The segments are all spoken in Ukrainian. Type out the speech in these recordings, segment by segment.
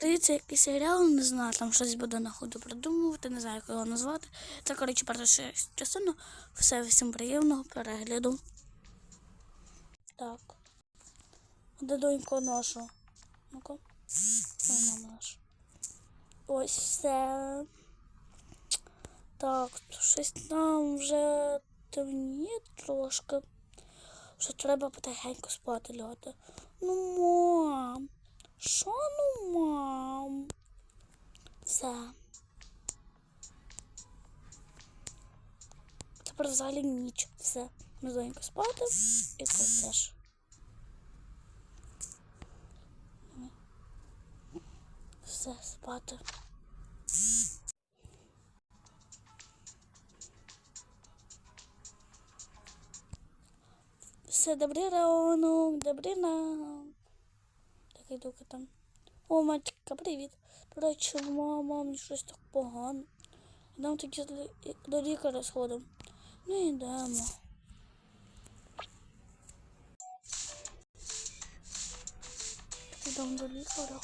Дивіться, якийсь серіал, не знаю, там щось буде на ходу придумувати, не знаю, як його назвати. Це, коротше, перша частина. Все, всім приємного перегляду. Так. Де донька наша? Ну-ка. Ой, наша. Ось все. Так, щось нам вже темніє трошки. Вже треба потихеньку спати лягати. Ну, мам. Що ну, мам? Все. Тепер взагалі ніч. Все. Ми зонько спати і це теж. Все, спати. Все, добрий ранок, добрий ранок. Так, іду-ка там. О, матінка, привіт. До речі, мама, мені щось так погано. Йдемо тоді до лікаря сходимо. Ну йдемо. Йдемо до лікаря.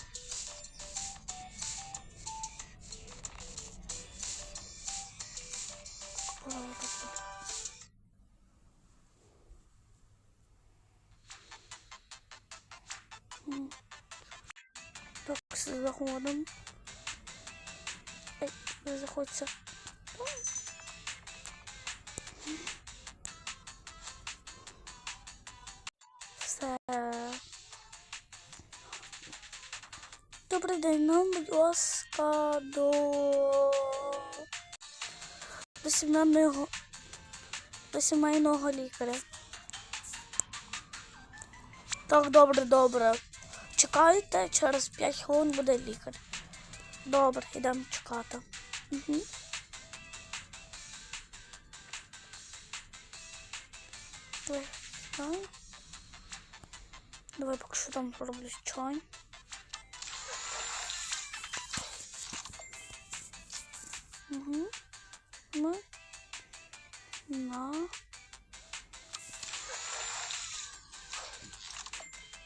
Правда. М. Так, все, заходимо. Ей, не. Добрий день, нам, будь ласка, до... до сімейного до сімейного лікаря. Так, добре, добре. Чекайте, через 5 хвилин буде лікар. Добре, йдемо чекати. Угу. Давай. Давай поки що там зроблю чай. Угу. Ми на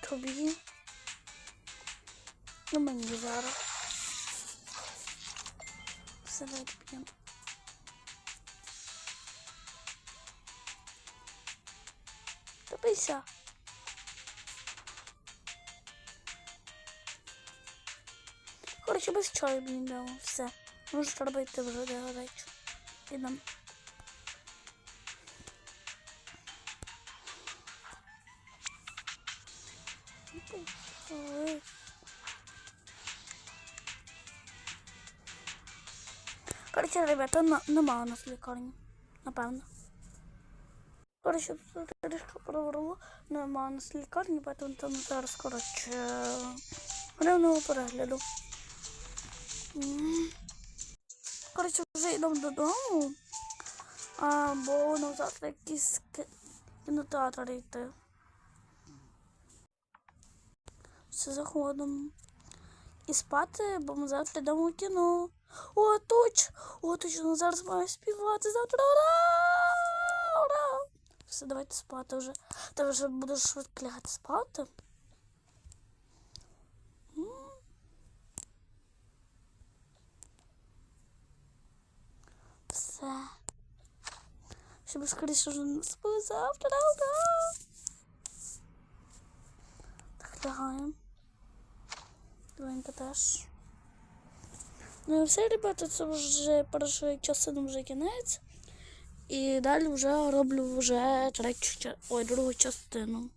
тобі. Ну мені зараз. Все давайте підемо. Топися. Коротше, без чаю мені дало. Все. Можеш робити вже до речі. Ідемо. Ой. Коротше, ребята, на, нема у нас лікарні. Напевно. Коротше, тут трішки провернуло. Нема у нас лікарні, поэтому там зараз, коротше, рівного перегляду. Коротше, вже йдемо додому. А, нам завтра якийсь кінотеатр йти. Все заходимо. І спати, бо ми завтра йдемо у кіно. О, точ! О, точно, зараз маю співати завтра. Ура! Ура! Все, давайте спати вже. Та вже буду швидко лягати спати. М. Все. Щоб скоріше вже не спали завтра. Ура! Так, лягаємо. Двоєнька теж. Ну все, ребята, це вже першої частини вже кінець. І далі вже роблю вже третю, ой, другу частину.